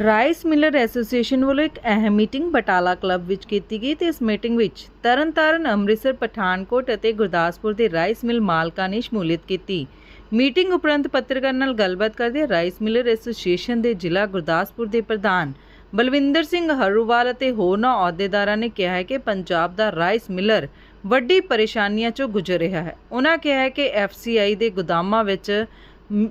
Rice miller association ਵੱਲੋਂ ਇੱਕ ਅਹਿਮ ਮੀਟਿੰਗ ਬਟਾਲਾ ਕਲੱਬ ਵਿੱਚ ਕੀਤੀ ਗਈ ਤੇ ਇਸ ਮੀਟਿੰਗ ਵਿੱਚ ਤਰਨਤਾਰਨ, ਅੰਮ੍ਰਿਤਸਰ, ਪਠਾਨਕੋਟ ਅਤੇ ਗੁਰਦਾਸਪੁਰ ਦੇ ਰਾਈਸ ਮਿਲ ਮਾਲਕਾਂ ਨੇ ਸ਼ਮੂਲੀਅਤ ਕੀਤੀ। ਮੀਟਿੰਗ ਉਪਰੰਤ ਪੱਤਰਕਾਰ ਨਾਲ ਗੱਲਬਾਤ ਕਰਦੇ ਰਾਈਸ ਮਿਲਰ ਐਸੋਸੀਏਸ਼ਨ ਦੇ ਜ਼ਿਲ੍ਹਾ ਗੁਰਦਾਸਪੁਰ ਦੇ ਪ੍ਰਧਾਨ ਬਲਵਿੰਦਰ ਸਿੰਘ ਹਰੂਵਾਲ ਅਤੇ ਹੋਰਨਾਂ ਅਹੁਦੇਦਾਰਾਂ ਨੇ ਕਿਹਾ ਹੈ ਕਿ ਪੰਜਾਬ ਦਾ ਰਾਈਸ ਮਿਲਰ ਵੱਡੀ ਪਰੇਸ਼ਾਨੀਆਂ ਚੋਂ ਗੁਜ਼ਰ ਰਿਹਾ ਹੈ। ਉਹਨਾਂ ਕਿਹਾ ਹੈ ਕਿ ਐਫਸੀਆਈ ਦੇ ਗੋਦਾਮਾਂ ਵਿੱਚ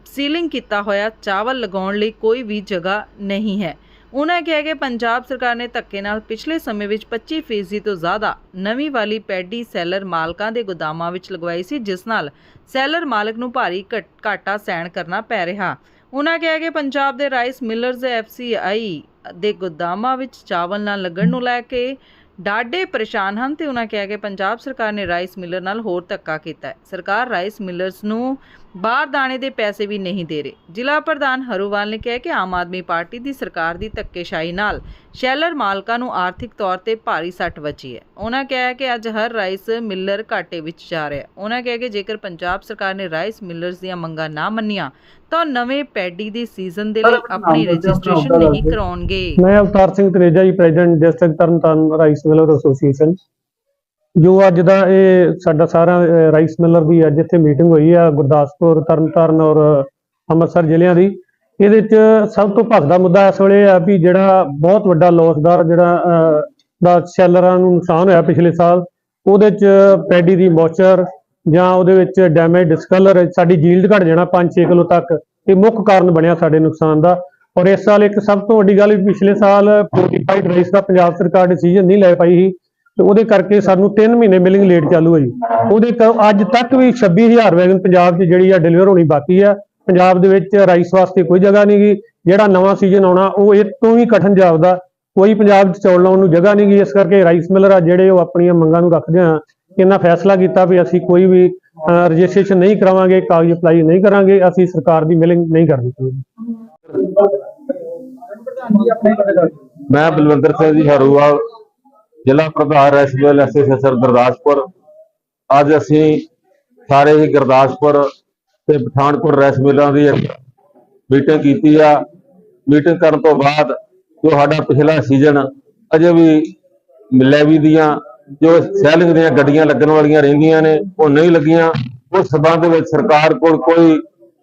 ਸੀਲਿੰਗ ਕੀਤਾ ਹੋਇਆ ਚਾਵਲ ਲਗਾਉਣ ਲਈ ਕੋਈ ਵੀ ਜਗ੍ਹਾ ਨਹੀਂ ਹੈ। ਉਹਨਾਂ ਕਿਹਾ ਕਿ ਪੰਜਾਬ ਸਰਕਾਰ ਨੇ ਧੱਕੇ ਨਾਲ ਪਿਛਲੇ ਸਮੇਂ ਵਿੱਚ 25% ਫੀਸਦੀ ਤੋਂ ਜ਼ਿਆਦਾ ਨਵੀਂ ਵਾਲੀ ਪੈਡੀ ਸੈਲਰ ਮਾਲਕਾਂ ਦੇ ਗੋਦਾਮਾਂ ਵਿੱਚ ਲਗਵਾਈ ਸੀ, ਜਿਸ ਨਾਲ ਸੈਲਰ ਮਾਲਕ ਨੂੰ ਭਾਰੀ ਘਟ- ਘਾਟਾ ਸਹਿਣ ਕਰਨਾ ਪੈ ਰਿਹਾ। ਉਹਨਾਂ ਕਿਹਾ ਕਿ ਪੰਜਾਬ ਦੇ ਰਾਈਸ ਮਿਲਰਜ਼ ਐਫਸੀਆਈ ਦੇ ਗੋਦਾਮਾਂ ਵਿੱਚ ਚਾਵਲ ਨਾ ਲੱਗਣ ਨੂੰ ਲੈ ਕੇ ਡਾਢੇ ਪਰੇਸ਼ਾਨ ਹਨ ਤੇ ਉਹਨਾਂ ਕਿਹਾ ਕਿ ਪੰਜਾਬ ਸਰਕਾਰ ਨੇ ਰਾਈਸ ਮਿਲਰ ਨਾਲ ਹੋਰ ਧੱਕਾ ਕੀਤਾ ਹੈ। ਸਰਕਾਰ ਰਾਈਸ ਮਿਲਰਸ ਨੂੰ ਬਾਹਰ ਦਾਣੇ ਦੇ ਪੈਸੇ ਵੀ ਨਹੀਂ ਦੇ ਰਹੀ। ਜ਼ਿਲ੍ਹਾ ਪ੍ਰਧਾਨ ਹਰੂਵਾਲ ਨੇ ਕਿਹਾ ਕਿ ਆਮ ਆਦਮੀ ਪਾਰਟੀ ਦੀ ਸਰਕਾਰ ਦੀ ਧੱਕੇਸ਼ਾਹੀ ਨਾਲ ਸ਼ੈਲਰ ਮਾਲਕਾਂ ਨੂੰ ਆਰਥਿਕ ਤੌਰ ਤੇ ਭਾਰੀ ਸੱਟ ਵੱਜੀ ਹੈ। ਉਹਨਾਂ ਕਿਹਾ ਕਿ ਅੱਜ ਹਰ ਰਾਈਸ ਮਿਲਰ ਘਾਟੇ ਵਿੱਚ ਜਾ ਰਿਹਾ ਹੈ। ਉਹਨਾਂ ਕਿਹਾ ਕਿ ਜੇਕਰ ਪੰਜਾਬ ਸਰਕਾਰ ਨੇ ਰਾਈਸ ਮਿਲਰਸ ਦੀਆਂ ਮੰਗਾਂ ਨਾ ਮੰਨੀਆਂ ਤਾਂ ਨਵੇਂ ਪੈਡੀ ਦੇ ਸੀਜ਼ਨ ਦੇ ਲਈ ਆਪਣੀ ਰਜਿਸਟ੍ਰੇਸ਼ਨ ਨਹੀਂ ਕਰਾਉਣਗੇ। ਮੈਂ Avtar Singh Tareja ji president district Tarn Taran rice miller association ਜੋ ਅੱਜ ਦਾ ਇਹ ਸਾਡਾ ਸਾਰਾ ਰਾਈਸ ਮਿਲਰ ਦੀ ਅੱਜ ਇੱਥੇ ਮੀਟਿੰਗ ਹੋਈ ਆ, ਗੁਰਦਾਸਪੁਰ, ਤਰਨਤਾਰਨ ਔਰ ਅੰਮ੍ਰਿਤਸਰ ਜ਼ਿਲ੍ਹਿਆਂ ਦੀ। ਇਹਦੇ ਚ ਸਭ ਤੋਂ ਭਖਦਾ ਮੁੱਦਾ ਇਸ ਵੇਲੇ ਆ ਵੀ ਜਿਹੜਾ ਬਹੁਤ ਵੱਡਾ ਲੋਸਦਾਰ ਜਿਹੜਾ ਦਾ ਸੈਲਰਾਂ ਨੂੰ ਨੁਕਸਾਨ ਹੋਇਆ ਪਿਛਲੇ ਸਾਲ, ਉਹਦੇ ਚ ਪੈਡੀ ਦੀ ਮੋਚਰ ਜਾਂ ਉਹਦੇ ਵਿੱਚ ਡੈਮੇਜ ਡਿਸਕਲਰ ਸਾਡੀ ਜੀਲਡ ਘਟ ਜਾਣਾ 5-6 ਕਿਲੋ ਤੱਕ, ਇਹ ਮੁੱਖ ਕਾਰਨ ਬਣਿਆ ਸਾਡੇ ਨੁਕਸਾਨ ਦਾ। ਔਰ ਇਸ ਸਾਲ ਇੱਕ ਸਭ ਤੋਂ ਵੱਡੀ ਗੱਲ ਪਿਛਲੇ ਸਾਲ ਫੋਰਟੀਫਾਈਡ ਰਾਈਸ ਦਾ ਪੰਜਾਬ ਸਰਕਾਰ ਡਿਸੀਜਨ ਨਹੀਂ ਲੈ ਪਾਈ ਸੀ। ਤੇ ਉਹਦੇ ਕਰਕੇ ਸਾਨੂੰ 3 ਮਹੀਨੇ ਮਿਲਿੰਗ ਲੇਟ ਚਾਲੂ ਹੋਈ ਉਹਦੇ ਅੱਜ ਤੱਕ ਵੀ 26000 ਵੈਗਨ ਪੰਜਾਬ 'ਚ ਜਿਹੜੀ ਆ ਡਿਲੀਵਰ ਹੋਣੀ ਬਾਕੀ ਆ। ਪੰਜਾਬ ਦੇ ਵਿੱਚ ਰਾਈਸ ਵਾਸਤੇ ਕੋਈ ਜਗ੍ਹਾ ਨਹੀਂ ਗੀ। ਜਿਹੜਾ ਨਵਾਂ ਸੀਜ਼ਨ ਆਉਣਾ, ਉਹ ਇਹ ਤੋਂ ਵੀ ਕਠਨ ਜਾਪਦਾ। ਕੋਈ ਪੰਜਾਬ 'ਚ ਚੌਲ ਲਾਉਣ ਨੂੰ ਜਗ੍ਹਾ ਨਹੀਂ ਗੀ। ਇਸ ਕਰਕੇ ਰਾਈਸ ਮਿਲਰ ਆ ਜਿਹੜੇ ਉਹ ਆਪਣੀਆਂ ਮੰਗਾਂ ਨੂੰ ਰੱਖਦੇ ਆ। ਇਹਨਾਂ ਫੈਸਲਾ ਕੀਤਾ ਵੀ ਅਸੀਂ ਕੋਈ ਵੀ ਰਜਿਸਟ੍ਰੇਸ਼ਨ ਨਹੀਂ ਕਰਾਵਾਂਗੇ, ਕਾਗਜ਼ ਅਪਲਾਈ ਨਹੀਂ ਕਰਾਂਗੇ। ਅਸੀਂ ਸਰਕਾਰ ਦੀ ਮਿਲਿੰਗ ਨਹੀਂ ਕਰਨੀ ਮੈਂ ਬਲਵੰਦਰ ਸਿੰਘ ਜੀ, ਹਰੂਵਾਲ। ਜ਼ਿਲ੍ਹਾ ਪ੍ਰਧਾਨ ਰੈਸਬਲ ਐਸੋਸੀਏਸ਼ਨ ਗੁਰਦਾਸਪੁਰ। ਅੱਜ ਅਸੀਂ ਸਾਰੇ ਹੀ ਗੁਰਦਾਸਪੁਰ ਤੇ ਪਠਾਨਕੋਟ ਰੈਸ ਮਿਲਾਂ ਦੀ ਮੀਟਿੰਗ ਕੀਤੀ ਆ। ਮੀਟਿੰਗ ਕਰਨ ਤੋਂ ਬਾਅਦ ਜੋ ਸਾਡਾ ਪਿਛਲਾ ਸੀਜ਼ਨ ਅਜੇ ਵੀ ਲੈਵੀ ਦੀਆਂ ਜੋ ਸੈਲਿੰਗ ਦੀਆਂ ਗੱਡੀਆਂ ਲੱਗਣ ਵਾਲੀਆਂ ਰਹਿੰਦੀਆਂ ਨੇ, ਉਹ ਨਹੀਂ ਲੱਗੀਆਂ। ਉਸ ਸਬੰਧ ਵਿੱਚ ਸਰਕਾਰ ਕੋਲ ਕੋਈ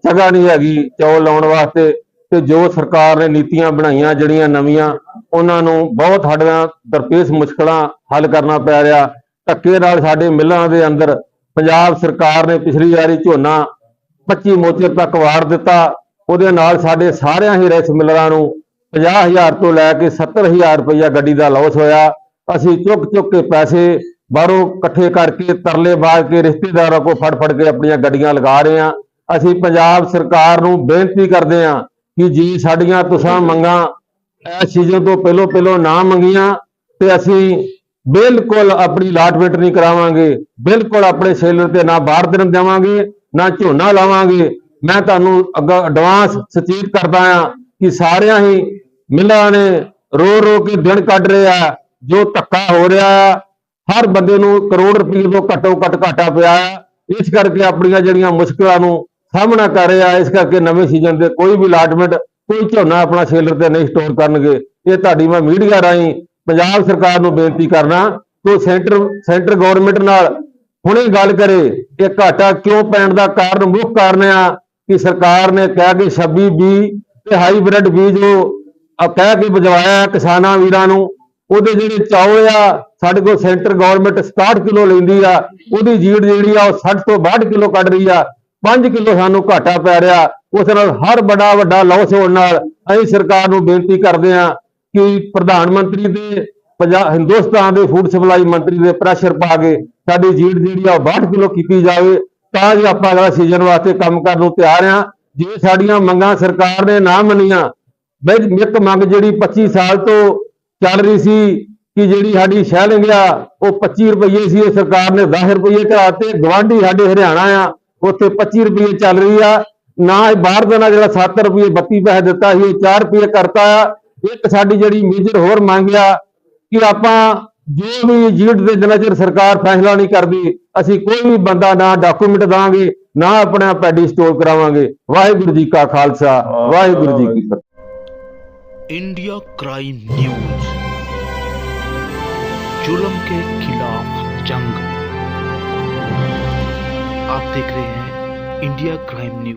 ਜਗ੍ਹਾ ਨਹੀਂ ਹੈਗੀ ਚੌਲ ਲਾਉਣ ਵਾਸਤੇ ਤੇ ਜੋ ਸਰਕਾਰ ਨੇ ਨੀਤੀਆਂ ਬਣਾਈਆਂ, ਜਿਹੜੀਆਂ ਨਵੀਆਂ ਉਹਨਾਂ ਨੂੰ ਬਹੁਤ ਸਾਡੀਆਂ ਦਰਪੇਸ਼ ਮੁਸ਼ਕਲਾਂ ਹੱਲ ਕਰਨਾ ਪੈ ਰਿਹਾ। ਧੱਕੇ ਨਾਲ ਸਾਡੇ ਮਿੱਲਾਂ ਦੇ ਅੰਦਰ ਪੰਜਾਬ ਸਰਕਾਰ ਨੇ ਪਿਛਲੀ ਵਾਰੀ ਝੋਨਾ 25 ਮੋਚੇ ਤੱਕ ਵਾਰ ਦਿੱਤਾ। ਉਹਦੇ ਨਾਲ ਸਾਡੇ ਸਾਰਿਆਂ ਹੀ ਰੈਸ ਮਿਲਰਾਂ ਨੂੰ 50000 ਤੋਂ ਲੈ ਕੇ 70000 ਰੁਪਇਆ ਗੱਡੀ ਦਾ ਲਾਸ ਹੋਇਆ। ਅਸੀਂ ਚੁੱਕ ਚੁੱਕ ਕੇ ਪੈਸੇ ਬਾਹਰੋਂ ਇਕੱਠੇ ਕਰਕੇ ਤਰਲੇ ਬਾਜ਼ ਕੇ ਰਿਸ਼ਤੇਦਾਰਾਂ ਕੋ ਫੜ ਫੜ ਕੇ ਆਪਣੀਆਂ ਗੱਡੀਆਂ ਲਗਾ ਰਹੇ ਹਾਂ। ਅਸੀਂ ਪੰਜਾਬ ਸਰਕਾਰ ਨੂੰ ਬੇਨਤੀ ਕਰਦੇ ਹਾਂ ਕਿ ਜੀ ਸਾਡੀਆਂ ਤੁਸਾਂ ਮੰਗਾਂ ਇਸ ਸੀਜ਼ਨ ਤੋਂ ਪਹਿਲੋਂ ਪਹਿਲੋਂ ਨਾ ਮੰਗੀਆਂ ਤੇ ਅਸੀਂ ਬਿਲਕੁਲ ਆਪਣੀ ਲਾਟਮੈਂਟ ਨਹੀਂ ਕਰਾਵਾਂਗੇ, ਬਿਲਕੁਲ ਆਪਣੇ ਸੇਲਰ ਤੇ ਨਾ ਬਾਹਰ ਦਿਨ ਦੇਵਾਂਗੇ, ਨਾ ਝੋਨਾ ਲਾਵਾਂਗੇ। ਮੈਂ ਤੁਹਾਨੂੰ ਅੱਗਾ ਐਡਵਾਂਸ ਸੁਚੇਤ ਕਰਦਾ ਆ ਕਿ ਸਾਰਿਆਂ ਹੀ ਮਿਲਾਂ ਨੇ ਰੋ ਰੋ ਕੇ ਦਿਨ ਕੱਢ ਰਹੇ ਆ ਜੋ ਧੱਕਾ ਹੋ ਰਿਹਾ ਆ ਹਰ ਬੰਦੇ ਨੂੰ ਕਰੋੜ ਰੁਪਏ ਤੋਂ ਘੱਟੋ ਘੱਟ ਘਾਟਾ ਪਿਆ। ਆ ਇਸ ਕਰਕੇ ਆਪਣੀਆਂ ਜਿਹੜੀਆਂ ਮੁਸ਼ਕਲਾਂ ਨੂੰ ਸਾਹਮਣਾ ਕਰ ਰਿਹਾ, ਇਸ ਕਰਕੇ ਨਵੇਂ ਸੀਜ਼ਨ ਦੇ ਕੋਈ ਵੀ ਅਲਾਟਮੈਂਟ ਕੋਈ ਝੋਨਾ ਆਪਣਾ ਸੇਲਰ ਤੇ ਨਹੀਂ ਸਟੋਰ ਕਰਨਗੇ। ਇਹ ਤੁਹਾਡੀ ਮੈਂ ਮੀਡੀਆ ਰਾਹੀਂ ਪੰਜਾਬ ਸਰਕਾਰ ਨੂੰ ਬੇਨਤੀ ਕਰਨਾ ਕਿ ਸੈਂਟਰ ਸੈਂਟਰ ਗਵਰਨਮੈਂਟ ਨਾਲ ਹੁਣੇ ਗੱਲ ਕਰੇ, ਇਹ ਘਾਟਾ ਕਿਉਂ ਪੈਣ ਦਾ ਕਾਰਨ ਮੁੱਖ ਕਾਰਨ ਆ ਕਿ ਸਰਕਾਰ ਨੇ ਕਹਿ ਕੇ 26 ਬੀ ਤੇ ਹਾਈਬ੍ਰਿਡ ਬੀਜ ਉਹ ਕਹਿ ਕੇ ਬਜਵਾਇਆ ਕਿਸਾਨਾਂ ਵੀਰਾਂ ਨੂੰ, ਉਹਦੇ ਜਿਹੜੇ ਚੌਲ ਆ, ਸਾਡੇ ਕੋਲ ਸੈਂਟਰ ਗਵਰਨਮੈਂਟ 67 ਕਿਲੋ ਲੈਂਦੀ ਆ, ਉਹਦੀ ਜੀੜ ਜਿਹੜੀ ਆ ਉਹ 60 ਤੋਂ 62 ਕਿਲੋ ਕੱਢ ਰਹੀ ਆ। 5 ਕਿਲੋ ਸਾਨੂੰ ਘਾਟਾ ਪੈ ਰਿਹਾ। ਉਸ ਨਾਲ ਹਰ ਬੜਾ ਵੱਡਾ ਲਾਸ ਹੋਣ ਨਾਲ ਅਸੀਂ ਸਰਕਾਰ ਨੂੰ ਬੇਨਤੀ ਕਰਦੇ ਹਾਂ ਕਿ ਪ੍ਰਧਾਨ ਮੰਤਰੀ ਦੇ, ਪੰਜਾਬ, ਹਿੰਦੁਸਤਾਨ ਦੇ ਫੂਡ ਸਪਲਾਈ ਮੰਤਰੀ ਦੇ ਪ੍ਰੈਸ਼ਰ ਪਾ ਕੇ ਸਾਡੀ ਜੀੜ ਜਿਹੜੀ ਆ 62 ਕਿਲੋ ਕੀਤੀ ਜਾਵੇ, ਤਾਂ ਜੋ ਆਪਾਂ ਅਗਲਾ ਸੀਜ਼ਨ ਵਾਸਤੇ ਕੰਮ ਕਰਨ ਨੂੰ ਤਿਆਰ ਆ ਜੇ ਸਾਡੀਆਂ ਮੰਗਾਂ ਸਰਕਾਰ ਨੇ ਨਾ ਮੰਨੀਆਂ ਬਈ ਇੱਕ ਮੰਗ ਜਿਹੜੀ 25 ਸਾਲ ਤੋਂ ਚੱਲ ਰਹੀ ਸੀ ਕਿ ਜਿਹੜੀ ਸਾਡੀ ਸ਼ਹਿਲਿੰਗ ਆ, ਉਹ 25 ਰੁਪਏ ਸੀ ਉਹ ਸਰਕਾਰ ਨੇ 10 ਰੁਪਏ ਕਰਾਤੇ ਗਵਾਂਢੀ ਸਾਡੇ ਹਰਿਆਣਾ ਆ, ਉੱਥੇ 25 ਰੁਪਏ ਚੱਲ ਰਹੀ ਆ। ਨਾ ਇਹ ਬਾਹਰ ਦਾ ਨਾ ਜਿਹੜਾ 7 ਰੁਪਏ 32 ਪੈਸੇ ਦਿੱਤਾ ਸੀ ਉਹ 4 ਰੁਪਏ ਕਰਤਾ ਆ ਇੱਕ ਸਾਡੀ ਜਿਹੜੀ ਮੇਜਰ ਹੋਰ ਮੰਗ ਆ ਕਿ ਆਪਾਂ ਜੋ ਵੀ ਜੀਟ ਦੇ ਜਿੰਨਾ ਚਿਰ ਸਰਕਾਰ ਫੈਸਲਾ ਨਹੀਂ ਕਰਦੀ ਅਸੀਂ ਕੋਈ ਵੀ ਬੰਦਾ ਨਾ ਡਾਕੂਮੈਂਟ ਦਾਂਗੇ ਨਾ ਆਪਣਾ ਪੈਡੀ ਸਟੋਰ ਕਰਾਵਾਂਗੇ ਵਾਹਿਗੁਰੂ ਜੀ ਕਾ ਖਾਲਸਾ ਵਾਹਿਗੁਰੂ ਜੀ ਕੀ ਫਤਿਹ इंडिया क्राइम न्यूज जुल्म के खिलाफ जंग आप देख रहे हैं इंडिया क्राइम न्यूज